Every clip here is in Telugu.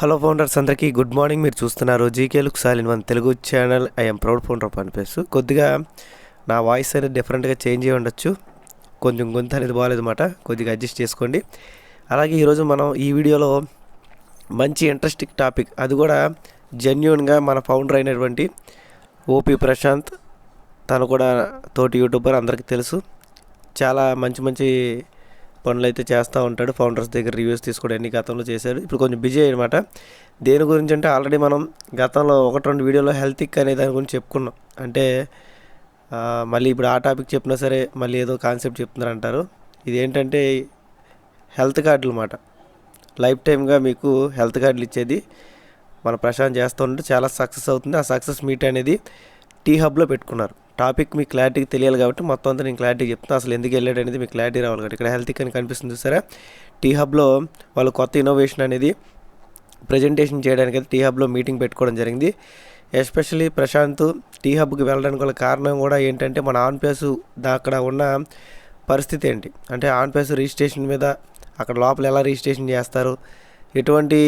హలో ఫౌండర్స్ అందరికీ గుడ్ మార్నింగ్. మీరు చూస్తున్నారు G K look సాలిన్ one Telugu channel. I'm proud founder పనిపేసు కొద్దిగా నా వాయిస్ అనేది డిఫరెంట్గా చేంజ్ అయ్యి ఉండొచ్చు. కొంచెం గొంతు అనేది బాగాలేదన్నమాట కొద్దిగా అడ్జస్ట్ చేసుకోండి. అలాగే ఈరోజు మనం ఈ వీడియోలో మంచి ఇంట్రెస్టింగ్ టాపిక్ అది కూడా జెన్యున్గా మన ఫౌండర్ అయినటువంటి ఓపి ప్రశాంత్. తను కూడా తోటి యూట్యూబర్ అందరికీ తెలుసు. చాలా మంచి మంచి పనులు అయితే చేస్తూ ఉంటాడు. ఫౌండర్స్ దగ్గర రివ్యూస్ తీసుకోవడానికి గతంలో చేశారు. ఇప్పుడు కొంచెం బిజీ అనమాట దేని గురించి అంటే ఆల్రెడీ మనం గతంలో ఒకటి రెండు వీడియోలో హెల్త్ ఇక్ అనే దాని గురించి చెప్పుకున్నాం. అంటే మళ్ళీ ఇప్పుడు ఆ టాపిక్ చెప్పినా సరే మళ్ళీ ఏదో కాన్సెప్ట్ చెప్తున్నారు అంటారు ఇది ఏంటంటే హెల్త్ కార్డులు అన్నమాట. లైఫ్ టైమ్గా మీకు హెల్త్ కార్డులు ఇచ్చేది మన ప్రశాంత్ చేస్తూ ఉంటే చాలా సక్సెస్ అవుతుంది. ఆ సక్సెస్ మీట్ అనేది టీ హబ్లో పెట్టుకున్నారు. టాపిక్ మీకు క్లారిటీ తెలియాలి కాబట్టి మొత్తం అంతా నేను క్లారిటీ చెప్తాను అసలు ఎందుకు వెళ్ళాడు అనేది మీకు క్లారిటీ రావాలి కాబట్టి ఇక్కడ హెల్త్ అని కనిపిస్తుంది చూసారా? టీ హబ్లో వాళ్ళు కొత్త ఇన్నోవేషన్ అనేది ప్రజెంటేషన్ చేయడానికి అయితే టీ హబ్లో మీటింగ్ పెట్టుకోవడం జరిగింది. ఎస్పెషల్లీ ప్రశాంత్ టీ హబ్కి వెళ్ళడానికి గల కారణం కూడా ఏంటంటే మన ఆన్ ప్లేస్ అక్కడ ఉన్న పరిస్థితి ఏంటి? అంటే ఆన్ ప్లేస్ రిజిస్ట్రేషన్ మీద అక్కడ లోపల ఎలా రిజిస్ట్రేషన్ చేస్తారు? ఎటువంటి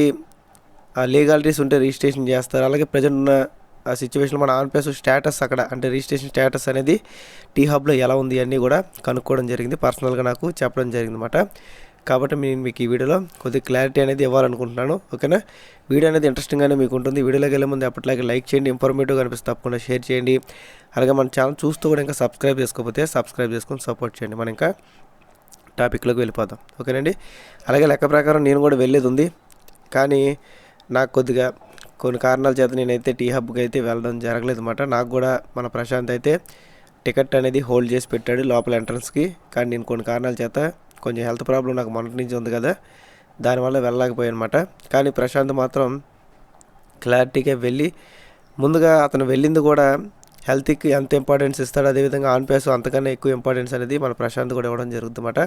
లీగాలిటీస్ ఉంటే రిజిస్ట్రేషన్ చేస్తారు? అలాగే ప్రజెంట్ ఉన్న ఆ సిచ్యువేషన్లో మన ఆన్ పేస్ స్టేటస్ అక్కడ అంటే రిజిస్ట్రేషన్ స్టేటస్ అనేది టీ హబ్లో ఎలా ఉంది అన్నీ కూడా కనుక్కోవడం జరిగింది. పర్సనల్గా నాకు చెప్పడం జరిగింది అనమాట కాబట్టి నేను మీకు ఈ వీడియోలో కొద్దిగా క్లారిటీ అనేది ఇవ్వాలనుకుంటున్నాను. ఓకేనా? వీడియో అనేది ఇంట్రెస్టింగ్గానే మీకు ఉంటుంది. వీడియోలోకి వెళ్ళే ముందు అప్పట్లాగే లైక్ చేయండి. ఇన్ఫర్మేటివ్ కనిపిస్తే తప్పకుండా షేర్ చేయండి. అలాగే మన ఛానల్ చూస్తూ కూడా ఇంకా సబ్స్క్రైబ్ చేసుకోకపోతే సబ్స్క్రైబ్ చేసుకొని సపోర్ట్ చేయండి. మనం ఇంకా టాపిక్లోకి వెళ్ళిపోదాం. ఓకేనండి? అలాగే లెక్క ప్రకారం నేను కూడా వెళ్ళేది ఉంది. కానీ నాకు కొద్దిగా కొన్ని కారణాల చేత నేనైతే టీ హబ్కి అయితే వెళ్ళడం జరగలేదు అనమాట నాకు కూడా మన ప్రశాంత్ అయితే టికెట్ అనేది హోల్డ్ చేసి పెట్టాడు లోపల ఎంట్రన్స్కి. కానీ నేను కొన్ని కారణాల చేత కొంచెం హెల్త్ ప్రాబ్లం నాకు మొన్నటి నుంచి ఉంది కదా దానివల్ల వెళ్ళలేకపోయాను అనమాట కానీ ప్రశాంత్ మాత్రం క్లారిటీగా వెళ్ళి ముందుగా అతను వెళ్ళింది కూడా హెల్త్కి ఎంత ఇంపార్టెన్స్ ఇస్తాడో అదేవిధంగా ఆన్ పేస్ అంతకన్నా ఎక్కువ ఇంపార్టెన్స్ అనేది మన ప్రశాంత్ కూడా ఇవ్వడం జరుగుతుందన్నమాట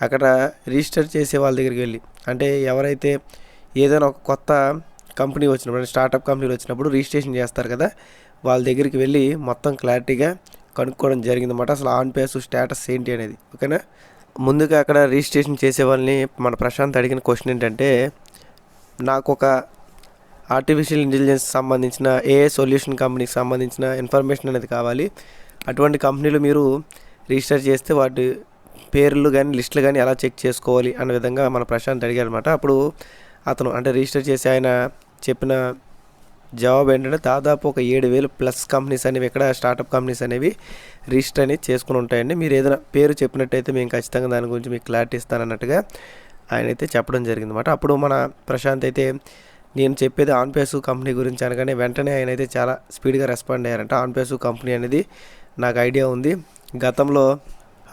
అక్కడ రిజిస్టర్ చేసే వాళ్ళ దగ్గరికి వెళ్ళి అంటే ఎవరైతే ఏదైనా ఒక కొత్త కంపెనీ వచ్చినప్పుడు స్టార్టప్ కంపెనీలు వచ్చినప్పుడు రిజిస్ట్రేషన్ చేస్తారు కదా. వాళ్ళ దగ్గరికి వెళ్ళి మొత్తం క్లారిటీగా కనుక్కోవడం జరిగిందన్నమాట. అసలు ఆన్ పేస్ స్టేటస్ ఏంటి అనేది. ఓకేనా? ముందుగా అక్కడ రిజిస్ట్రేషన్ చేసే వాళ్ళని మన ప్రశాంత్ అడిగిన క్వశ్చన్ ఏంటంటే నాకు ఒక ఆర్టిఫిషియల్ ఇంటెలిజెన్స్ సంబంధించిన ఏ సొల్యూషన్ కంపెనీకి సంబంధించిన ఇన్ఫర్మేషన్ అనేది కావాలి. అటువంటి కంపెనీలు మీరు రిజిస్టర్ చేస్తే వాటి పేర్లు కానీ లిస్టులు కానీ ఎలా చెక్ చేసుకోవాలి అన్న విధంగా మన ప్రశాంత్ అడిగారు అనమాట అప్పుడు అతను అంటే రిజిస్టర్ చేసి ఆయన చెప్పిన జవాబు ఏంటంటే దాదాపు ఒక ఏడు వేలు ప్లస్ కంపెనీస్ అనేవి ఇక్కడ స్టార్టప్ కంపెనీస్ అనేవి రిజిస్టర్ అనేది చేసుకుని ఉంటాయండి. మీరు ఏదైనా పేరు చెప్పినట్టయితే మేము ఖచ్చితంగా దాని గురించి మీకు క్లారిటీ ఇస్తానన్నట్టుగా ఆయన అయితే చెప్పడం జరిగింది అనమాట అప్పుడు మన ప్రశాంత్ అయితే నేను చెప్పేది ఆన్పేస్ కంపెనీ గురించి అనగానే వెంటనే ఆయన అయితే చాలా స్పీడ్గా రెస్పాండ్ అయ్యారంట. ఆన్పేసు కంపెనీ అనేది నాకు ఐడియా ఉంది. గతంలో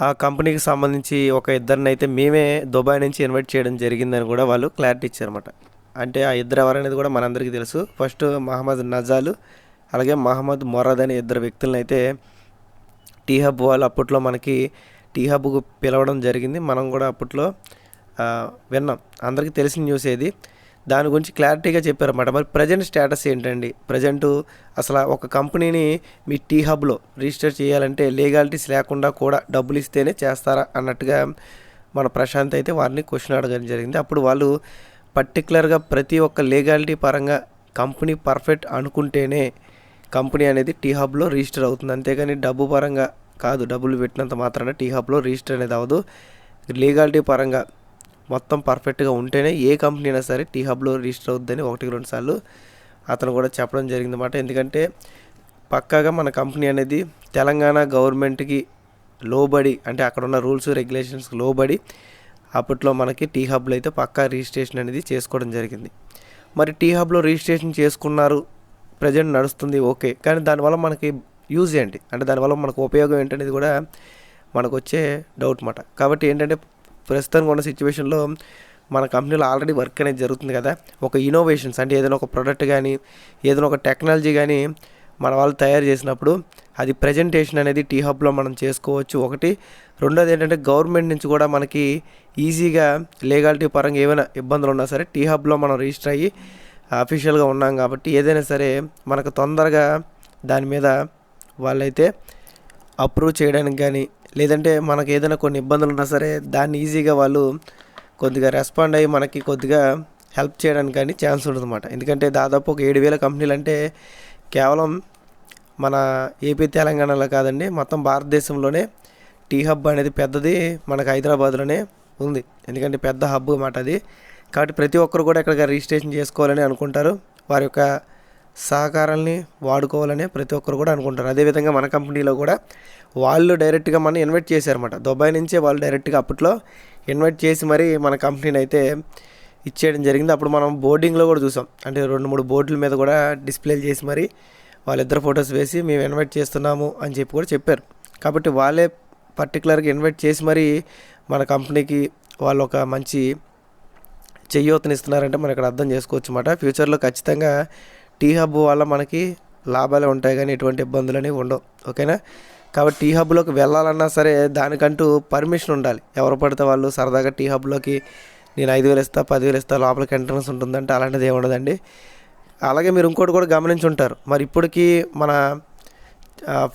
ఆ కంపెనీకి సంబంధించి ఒక ఇద్దరిని అయితే మేమే దుబాయ్ నుంచి ఇన్వైట్ చేయడం జరిగిందని కూడా వాళ్ళు క్లారిటీ ఇచ్చారన్నమాట. అంటే ఆ ఇద్దరు ఎవరనేది కూడా మనందరికీ తెలుసు. ఫస్ట్ మహమ్మద్ నజాలు అలాగే మహమ్మద్ మొరద్ అనే ఇద్దరు వ్యక్తులను అయితే టీ హబ్ వాళ్ళు అప్పట్లో మనకి టీ హబ్కు పిలవడం జరిగింది. మనం కూడా అప్పట్లో విన్నాం. అందరికీ తెలిసిన న్యూస్ ఏది? దాని గురించి క్లారిటీగా చెప్పారన్నమాట. మరి ప్రజెంట్ స్టేటస్ ఏంటండి? ప్రజెంట్ అసలు ఒక కంపెనీని మీ టీ హబ్లో రిజిస్టర్ చేయాలంటే లీగాలిటీస్ లేకుండా కూడా డబ్బులు ఇస్తేనే చేస్తారా అన్నట్టుగా మన ప్రశాంత్ అయితే వారిని క్వశ్చన్ అడగడం జరిగింది. అప్పుడు వాళ్ళు పర్టికులర్గా ప్రతి ఒక్క లీగాలిటీ పరంగా కంపెనీ పర్ఫెక్ట్ అనుకుంటేనే కంపెనీ అనేది టీ హబ్లో రిజిస్టర్ అవుతుంది. అంతేగాని డబ్బు పరంగా కాదు డబ్బులు పెట్టినంత మాత్రాన టీ హబ్లో రిజిస్టర్ అనేది అవ్వదు. లీగాలిటీ పరంగా మొత్తం పర్ఫెక్ట్గా ఉంటేనే ఏ కంపెనీ అయినా సరే టీ హబ్లో రిజిస్టర్ అవుద్దని ఒకటికి రెండు సార్లు అతను కూడా చెప్పడం జరిగింది అన్నమాట ఎందుకంటే పక్కాగా మన కంపెనీ అనేది తెలంగాణ గవర్నమెంట్కి లోబడి అంటే అక్కడ ఉన్న రూల్స్ రెగ్యులేషన్స్కి లోబడి అప్పట్లో మనకి టీ హబ్లో అయితే పక్కా రిజిస్ట్రేషన్ అనేది చేసుకోవడం జరిగింది. మరి టీ హబ్లో రిజిస్ట్రేషన్ చేసుకున్నారు ప్రజెంట్ నడుస్తుంది ఓకే. కానీ దానివల్ల మనకి యూజ్ ఏంటి? అంటే దానివల్ల మనకు ఉపయోగం ఏంటనేది కూడా మనకు వచ్చే డౌట్ మాట. కాబట్టి ఏంటంటే ప్రస్తుతానికి ఉన్న సిచ్యువేషన్లో మన కంపెనీలో ఆల్రెడీ వర్క్ అనేది జరుగుతుంది కదా. ఒక ఇన్నోవేషన్స్ అంటే ఏదైనా ఒక ప్రోడక్ట్ కానీ ఏదైనా ఒక టెక్నాలజీ కానీ మన వాళ్ళు తయారు చేసినప్పుడు అది ప్రజెంటేషన్ అనేది టీ హబ్లో మనం చేసుకోవచ్చు. ఒకటి రెండోది ఏంటంటే గవర్నమెంట్ నుంచి కూడా మనకి ఈజీగా లీగాలిటీ పరంగా ఏమైనా ఇబ్బందులు ఉన్నా సరే టీ హబ్లో మనం రిజిస్టర్ అయ్యి అఫీషియల్గా ఉన్నాం కాబట్టి ఏదైనా సరే మనకు తొందరగా దాని మీద వాళ్ళైతే అప్రూవ్ చేయడానికి కానీ లేదంటే మనకు ఏదైనా కొన్ని ఇబ్బందులు ఉన్నా సరే దాన్ని ఈజీగా వాళ్ళు కొద్దిగా రెస్పాండ్ అయ్యి మనకి కొద్దిగా హెల్ప్ చేయడానికి కానీ ఛాన్స్ ఉంటుందన్నమాట ఎందుకంటే దాదాపు ఒక ఏడు వేల కంపెనీలు అంటే కేవలం మన ఏపీ తెలంగాణలో కాదండి మొత్తం భారతదేశంలోనే టీ హబ్ అనేది పెద్దది మనకు హైదరాబాద్లోనే ఉంది. ఎందుకంటే పెద్ద హబ్ అన్నమాట అది. కాబట్టి ప్రతి ఒక్కరు కూడా ఇక్కడ రిజిస్ట్రేషన్ చేసుకోవాలని అనుకుంటారు. వారి యొక్క సహకారాల్ని వాడుకోవాలని ప్రతి ఒక్కరు కూడా అనుకుంటారు. అదేవిధంగా మన కంపెనీలో కూడా వాళ్ళు డైరెక్ట్గా మనం ఇన్వైట్ చేశారన్నమాట. దుబాయ్ నుంచే వాళ్ళు డైరెక్ట్గా అప్పట్లో ఇన్వైట్ చేసి మరి మన కంపెనీని అయితే ఇచ్చేయడం జరిగింది. అప్పుడు మనం బోర్డింగ్లో కూడా చూసాం. అంటే రెండు మూడు బోర్డుల మీద కూడా డిస్ప్లే చేసి మరి వాళ్ళిద్దరు ఫొటోస్ వేసి మేము ఇన్వైట్ చేస్తున్నాము అని చెప్పి కూడా చెప్పారు. కాబట్టి వాళ్ళే పర్టికులర్గా ఇన్వైట్ చేసి మరి మన కంపెనీకి వాళ్ళు ఒక మంచి చెయ్యోతనిస్తున్నారంటే మనం ఇక్కడ అర్థం చేసుకోవచ్చు అన్నమాట ఫ్యూచర్లో ఖచ్చితంగా టీ హబ్ వల్ల మనకి లాభాలే ఉంటాయి కానీ ఎటువంటి ఇబ్బందులు అనేవి ఉండవు. ఓకేనా? కాబట్టి టీ హబ్లోకి వెళ్ళాలన్నా సరే దానికంటూ పర్మిషన్ ఉండాలి. ఎవరు పడితే వాళ్ళు సరదాగా టీ హబ్లోకి నేను ఐదు వేలు ఇస్తా పదివేలు ఇస్తా లోపలికి ఎంట్రన్స్ ఉంటుందంటే అలాంటిది ఏమి ఉండదండి. అలాగే మీరు ఇంకోటి కూడా గమనించి ఉంటారు. మరి ఇప్పటికీ మన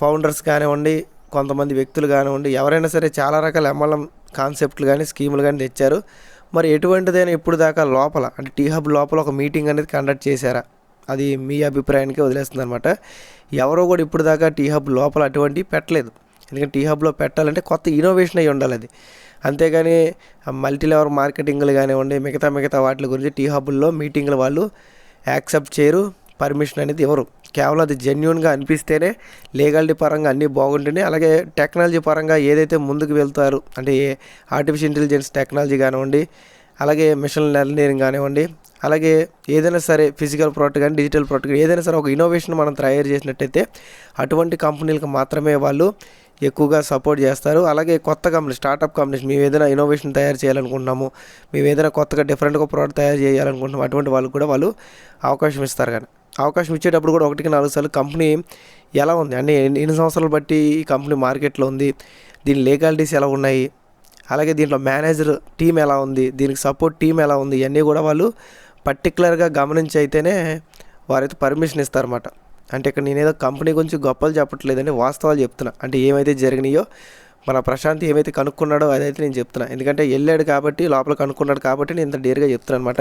ఫౌండర్స్ కానివ్వండి కొంతమంది వ్యక్తులు కానివ్వండి ఎవరైనా సరే చాలా రకాల ఎంఎల్ఎం కాన్సెప్ట్లు కానీ స్కీములు కానీ తెచ్చారు. మరి ఎటువంటిదైనా ఇప్పుడు దాకా లోపల అంటే టీ హబ్ లోపల ఒక మీటింగ్ అనేది కండక్ట్ చేశారా? అది మీ అభిప్రాయానికి వదిలేస్తుంది అనమాట ఎవరో కూడా ఇప్పుడు దాకా టీ హబ్ లోపల అటువంటి పెట్టలేదు. ఎందుకంటే టీ హబ్లో పెట్టాలంటే కొత్త ఇన్నోవేషన్ అయి ఉండాలి అది. అంతేగాని మల్టీ లెవెల్ మార్కెటింగ్లు కానివ్వండి మిగతా మిగతా వాటి గురించి టీ హబ్బుల్లో మీటింగ్లు వాళ్ళు యాక్సెప్ట్ చేయరు పర్మిషన్ అనేది ఇవ్వరు. కేవలం అది జెన్యున్గా అనిపిస్తేనే లీగాలిటీ పరంగా అన్నీ బాగుంటుంది అలాగే టెక్నాలజీ పరంగా ఏదైతే ముందుకు వెళ్తారు అంటే ఏ ఆర్టిఫిషియల్ ఇంటెలిజెన్స్ టెక్నాలజీ కానివ్వండి అలాగే మిషన్ లెర్నింగ్ కానివ్వండి అలాగే ఏదైనా సరే ఫిజికల్ ప్రోడక్ట్ కానీ డిజిటల్ ప్రోడక్ట్ కానీ ఏదైనా సరే ఒక ఇన్నోవేషన్ మనం తయారు చేసినట్టయితే అటువంటి కంపెనీలకు మాత్రమే వాళ్ళు ఎక్కువగా సపోర్ట్ చేస్తారు. అలాగే కొత్త కంపెనీ స్టార్టప్ కంపెనీస్ మేము ఏదైనా ఇన్నోవేషన్ తయారు చేయాలనుకుంటున్నాము మేము ఏదైనా కొత్తగా డిఫరెంట్గా ప్రోడక్ట్ తయారు చేయాలనుకుంటున్నాము అటువంటి వాళ్ళు కూడా వాళ్ళు అవకాశం ఇస్తారు కానీ. అవకాశం ఇచ్చేటప్పుడు కూడా ఒకటికి నాలుగు సార్లు కంపెనీ ఎలా ఉంది? అంటే ఎన్ని ఎన్ని సంవత్సరాలు బట్టి ఈ కంపెనీ మార్కెట్లో ఉంది? దీని లీగాలిటీస్ ఎలా ఉన్నాయి? అలాగే దీంట్లో మేనేజర్ టీం ఎలా ఉంది? దీనికి సపోర్ట్ టీం ఎలా ఉంది? ఇవన్నీ కూడా వాళ్ళు పర్టికులర్గా గమనించి అయితేనే వారైతే పర్మిషన్ ఇస్తారన్నమాట. అంటే ఇక్కడ నేనేదో కంపెనీ గురించి గొప్పలు చెప్పట్లేదని వాస్తవాలు చెప్తున్నా. అంటే ఏమైతే జరిగినాయో మన ప్రశాంత్ ఏమైతే కనుక్కున్నాడో అదైతే నేను చెప్తున్నా. ఎందుకంటే వెళ్ళాడు కాబట్టి లోపల కనుక్కున్నాడు కాబట్టి నేను ఇంత డేర్గా చెప్తున్నాను అనమాట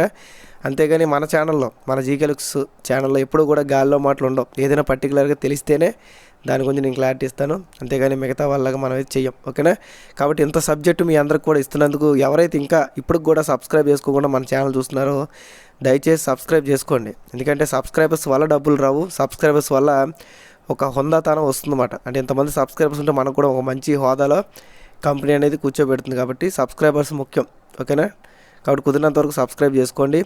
అంతేగాని మన ఛానల్లో మన జీకెలుక్స్ ఛానల్లో ఎప్పుడు కూడా గాల్లో మాటలు ఉండవు. ఏదైనా పర్టికులర్గా తెలిస్తేనే దాని గురించి నేను క్లారిటీ ఇస్తాను. అంతేగాని మిగతా వాళ్ళగా మనం అయితే చెయ్యం ఓకేనా? కాబట్టి ఇంత సబ్జెక్టు మీ అందరికి కూడా ఇస్తున్నందుకు ఎవరైతే ఇంకా ఇప్పుడు కూడా సబ్స్క్రైబ్ చేసుకోకుండా మన ఛానల్ చూస్తున్నారో దయచేసి సబ్స్క్రైబ్ చేసుకోండి. ఎందుకంటే సబ్స్క్రైబర్స్ వల్ల డబ్బులు రావు సబ్స్క్రైబర్స్ వల్ల ఒక హొందాతనం వస్తుందన్నమాట. అంటే ఇంతమంది సబ్స్క్రైబర్స్ ఉంటే మనకు కూడా ఒక మంచి హోదాలో కంపెనీ అనేది కూర్చోబెడుతుంది కాబట్టి సబ్స్క్రైబర్స్ ముఖ్యం. ఓకేనా? కాబట్టి కుదిరినంత వరకు సబ్స్క్రైబ్ చేసుకోండి.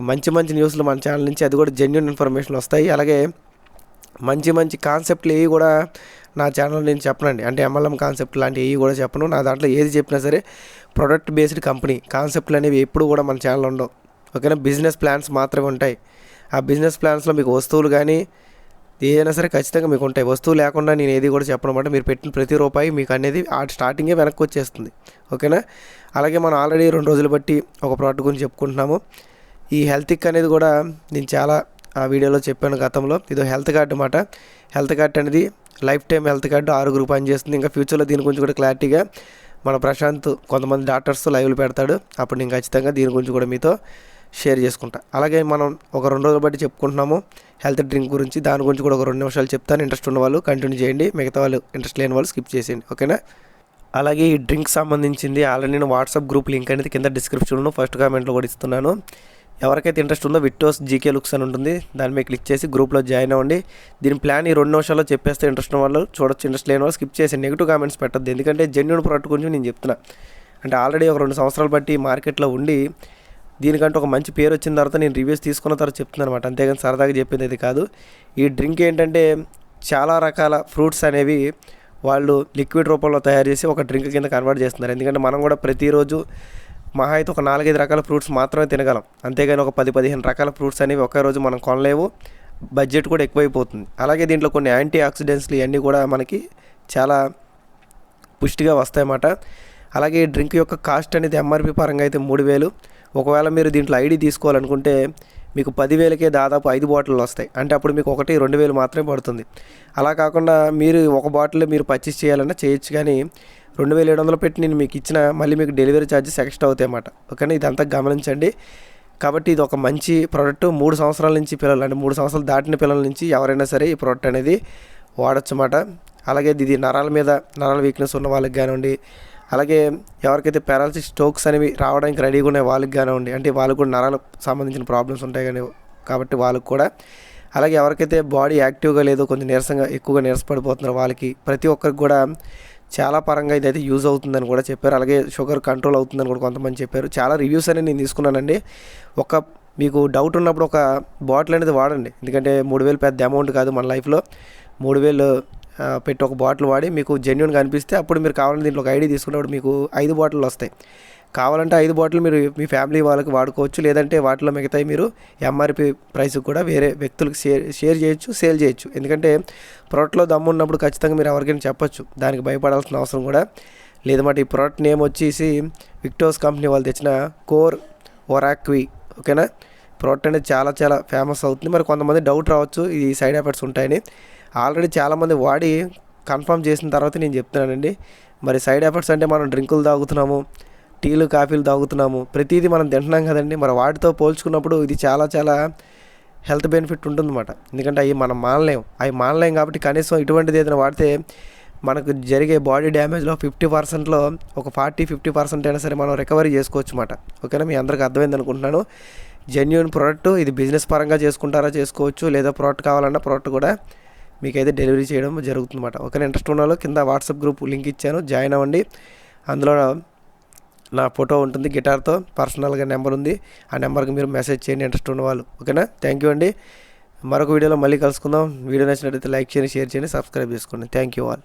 మంచి మంచి న్యూస్లు మన ఛానల్ నుంచి అది కూడా జెన్యున్ ఇన్ఫర్మేషన్ వస్తాయి. అలాగే మంచి మంచి కాన్సెప్ట్లు ఏవి కూడా నా ఛానల్ నేను చెప్పనండి. అంటే ఎంఎల్ఎం కాన్సెప్ట్ లాంటివి ఏవి కూడా చెప్పను. నా దాంట్లో ఏది చెప్పినా సరే ప్రొడక్ట్ బేస్డ్ కంపెనీ కాన్సెప్ట్లు అనేవి ఎప్పుడు కూడా మన ఛానల్ ఉండవు. ఓకేనా? బిజినెస్ ప్లాన్స్ మాత్రమే ఉంటాయి. ఆ బిజినెస్ ప్లాన్స్లో మీకు వస్తువులు కానీ ఏదైనా సరే ఖచ్చితంగా మీకు ఉంటాయి. వస్తువు లేకుండా నేను ఏది కూడా చెప్పనమాట మీరు పెట్టిన ప్రతి రూపాయి మీకు అనేది ఆ స్టార్టింగే వెనక్కి వచ్చేస్తుంది. ఓకేనా? అలాగే మనం ఆల్రెడీ రెండు రోజులు బట్టి ఒక ప్రోడక్ట్ గురించి చెప్పుకుంటున్నాము. ఈ హెల్త్ కిక్ అనేది కూడా నేను చాలా ఆ వీడియోలో చెప్పాను గతంలో. ఇది హెల్త్ కార్డ్ అనమాట. హెల్త్ కార్డ్ అనేది లైఫ్ టైం హెల్త్ కార్డు ఆరుగురు పనిచేస్తుంది ఇంకా ఫ్యూచర్లో దీని గురించి కూడా క్లారిటీగా మన ప్రశాంత్ కొంతమంది డాక్టర్స్ లైవ్లు పెడతాడు. అప్పుడు నేను ఖచ్చితంగా దీని గురించి కూడా మీతో షేర్ చేసుకుంటా. అలాగే మనం ఒక రెండు రోజులు బట్టి చెప్పుకుంటున్నాము హెల్త్ డ్రింక్ గురించి. దాని గురించి కూడా ఒక రెండు నిమిషాలు చెప్తాను. ఇంట్రెస్ట్ ఉన్న వాళ్ళు కంటిన్యూ చేయండి. మిగతా వాళ్ళు ఇంట్రెస్ట్ లేని వాళ్ళు స్కిప్ చేసేయండి. ఓకేనా? అలాగే ఈ డ్రింక్ సంబంధించింది ఆల్రెడీ నేను వాట్సాప్ గ్రూప్ లింక్ అనేది కింద డిస్క్రిప్షన్లో ఫస్ట్ కామెంట్లో కూడా ఇస్తున్నాను. ఎవరికైతే ఇంట్రెస్ట్ ఉందో విట్టోస్ జీకే లుక్స్ అని ఉంటుంది దాని మీద క్లిక్ చేసి గ్రూప్లో జాయిన్ అవ్వండి. దీని ప్లాన్ ఈ రెండు నిమిషాల్లో చెప్పేస్తే ఇంట్రెస్ట్ ఉన్న వాళ్ళు చూడొచ్చు ఇంట్రెస్ట్ లేని వాళ్ళు స్కిప్ చేసి నెగిటివ్ కామెంట్స్ పెట్టద్దు. ఎందుకంటే జెన్యున్ ప్రోడక్ట్ గురించి నేను చెప్తున్నా. అంటే ఆల్రెడీ ఒక రెండు సంవత్సరాలు బట్టి మార్కెట్లో ఉండి దీనికంటే ఒక మంచి పేరు వచ్చిన తర్వాత నేను రివ్యూస్ తీసుకున్న తర్వాత చెప్తున్నాను అనమాట అంతేగాని సరదాగా చెప్పింది అది కాదు. ఈ డ్రింక్ ఏంటంటే చాలా రకాల ఫ్రూట్స్ అనేవి వాళ్ళు లిక్విడ్ రూపంలో తయారు చేసి ఒక డ్రింక్ కింద కన్వర్ట్ చేస్తున్నారు. ఎందుకంటే మనం కూడా ప్రతిరోజు మహా అయితే ఒక నాలుగైదు రకాల ఫ్రూట్స్ మాత్రమే తినగలం. అంతేగాని ఒక పది పదిహేను రకాల ఫ్రూట్స్ అనేవి ఒకే రోజు మనం కొనలేవు. బడ్జెట్ కూడా ఎక్కువైపోతుంది. అలాగే దీంట్లో కొన్ని యాంటీ ఆక్సిడెంట్స్లు ఇవన్నీ కూడా మనకి చాలా పుష్టిగా వస్తాయన్నమాట. అలాగే ఈ డ్రింక్ యొక్క కాస్ట్ అనేది ఎంఆర్పి పరంగా అయితే మూడు వేలు. ఒకవేళ మీరు దీంట్లో ఐడి తీసుకోవాలనుకుంటే మీకు పదివేలకే దాదాపు ఐదు బాటిల్ వస్తాయి. అంటే అప్పుడు మీకు ఒకటి రెండు వేలు మాత్రమే పడుతుంది. అలా కాకుండా మీరు ఒక బాటిల్ మీరు పర్చేస్ చేయాలన్నా చేయొచ్చు కానీ రెండు వేల ఏడు వందలు పెట్టి నేను మీకు ఇచ్చిన మళ్ళీ మీకు డెలివరీ ఛార్జెస్ ఎక్స్ట్రా అవుతాయి అన్నమాట. ఓకేనా ఇదంతా గమనించండి. కాబట్టి ఇది ఒక మంచి ప్రోడక్ట్ మూడు సంవత్సరాల నుంచి పిల్లలు అంటే మూడు సంవత్సరాలు దాటిన పిల్లల నుంచి ఎవరైనా సరే ఈ ప్రోడక్ట్ అనేది వాడచ్చు అన్నమాట. అలాగే ఇది నరాల మీద నరాల వీక్నెస్ ఉన్న వాళ్ళకి కానివ్వండి అలాగే ఎవరికైతే పారాలసిస్ స్ట్రోక్స్ అనేవి రావడానికి రెడీగా ఉన్నాయి వాళ్ళకి కానివ్వండి అంటే వాళ్ళకు కూడా నరాలకు సంబంధించిన ప్రాబ్లమ్స్ ఉంటాయి కానీ కాబట్టి వాళ్ళకు కూడా. అలాగే ఎవరికైతే బాడీ యాక్టివ్గా లేదో కొంచెం నీరసంగా ఎక్కువగా నీరసపడిపోతున్నారో వాళ్ళకి ప్రతి ఒక్కరికి కూడా చాలా పరంగా ఇదైతే యూజ్ అవుతుందని కూడా చెప్పారు. అలాగే షుగర్ కంట్రోల్ అవుతుందని కూడా కొంతమంది చెప్పారు. చాలా రివ్యూస్ అనేది నేను తీసుకున్నానండి. ఒక మీకు డౌట్ ఉన్నప్పుడు ఒక బాటిల్ అనేది వాడండి. ఎందుకంటే మూడు వేలు పెద్ద అమౌంట్ కాదు మన లైఫ్లో మూడు వేలు పెట్టి ఒక బాటిల్ వాడి మీకు జెన్యున్గా అనిపిస్తే అప్పుడు మీరు కావాలంటే దీంట్లో ఒక ఐడి తీసుకున్నప్పుడు మీకు ఐదు బాటిల్ వస్తాయి. కావాలంటే ఐదు బాటిల్ మీరు మీ ఫ్యామిలీ వాళ్ళకి వాడుకోవచ్చు లేదంటే వాటిలో మిగతాయి మీరు ఎంఆర్పి ప్రైస్ కూడా వేరే వ్యక్తులకు షేర్ షేర్ చేయొచ్చు సేల్ చేయొచ్చు. ఎందుకంటే ప్రోడక్ట్లో దమ్ము ఉన్నప్పుడు ఖచ్చితంగా మీరు ఎవరికైనా చెప్పొచ్చు దానికి భయపడాల్సిన అవసరం కూడా లేదన్నమాట ఈ ప్రోడక్ట్ నేమ్ వచ్చేసి విక్టోస్ కంపెనీ వాళ్ళు తెచ్చిన కోర్ ఒరాక్వి ఓకేనా ప్రోడక్ట్ అనేది చాలా చాలా ఫేమస్ అవుతుంది. మరి కొంతమంది డౌట్ రావచ్చు ఈ సైడ్ ఎఫెక్ట్స్ ఉంటాయని. ఆల్రెడీ చాలామంది వాడి కన్ఫర్మ్ చేసిన తర్వాత నేను చెప్తున్నానండి. మరి సైడ్ ఎఫెక్ట్స్ అంటే మనం డ్రింకులు తాగుతున్నాము టీలు కాఫీలు తాగుతున్నాము ప్రతిదీ మనం తింటున్నాం కదండి. మరి వాటితో పోల్చుకున్నప్పుడు ఇది చాలా చాలా హెల్త్ బెనిఫిట్ ఉంటుందన్నమాట. ఎందుకంటే అవి మనం మానలేం. అవి మానలేం కాబట్టి కనీసం ఇటువంటిది ఏదైనా వాడితే మనకు జరిగే బాడీ డ్యామేజ్లో ఫిఫ్టీ పర్సెంట్లో ఒక ఫార్టీ ఫిఫ్టీ పర్సెంట్ అయినా సరే మనం రికవరీ చేసుకోవచ్చు అన్నమాట ఓకేనా? మీ అందరికీ అర్థమైంది అనుకుంటున్నాను. జెన్యున్ ప్రోడక్ట్ ఇది బిజినెస్ పరంగా చేసుకుంటారా చేసుకోవచ్చు? లేదా ప్రోడక్ట్ కావాలన్నా ప్రోడక్ట్ కూడా మీకైతే డెలివరీ చేయడం జరుగుతుందన్నమాట. ఓకేనా ఇంట్రెస్ట్ ఉన్న కింద వాట్సాప్ గ్రూప్ లింక్ ఇచ్చాను. జాయిన్ అవ్వండి. అందులో నా ఫోటో ఉంటుంది గిటార్తో. పర్సనల్గా నెంబర్ ఉంది. ఆ నెంబర్కి మీరు మెసేజ్ చేయండి. ఇంట్రెస్ట్ ఉన్న వాళ్ళు. ఓకేనా? థ్యాంక్ యూ అండి. మరొక వీడియోలో మళ్ళీ కలుసుకుందాం. వీడియో నచ్చినట్లయితే లైక్ చేయండి షేర్ చేయండి సబ్స్క్రైబ్ చేసుకోండి. Thank you all.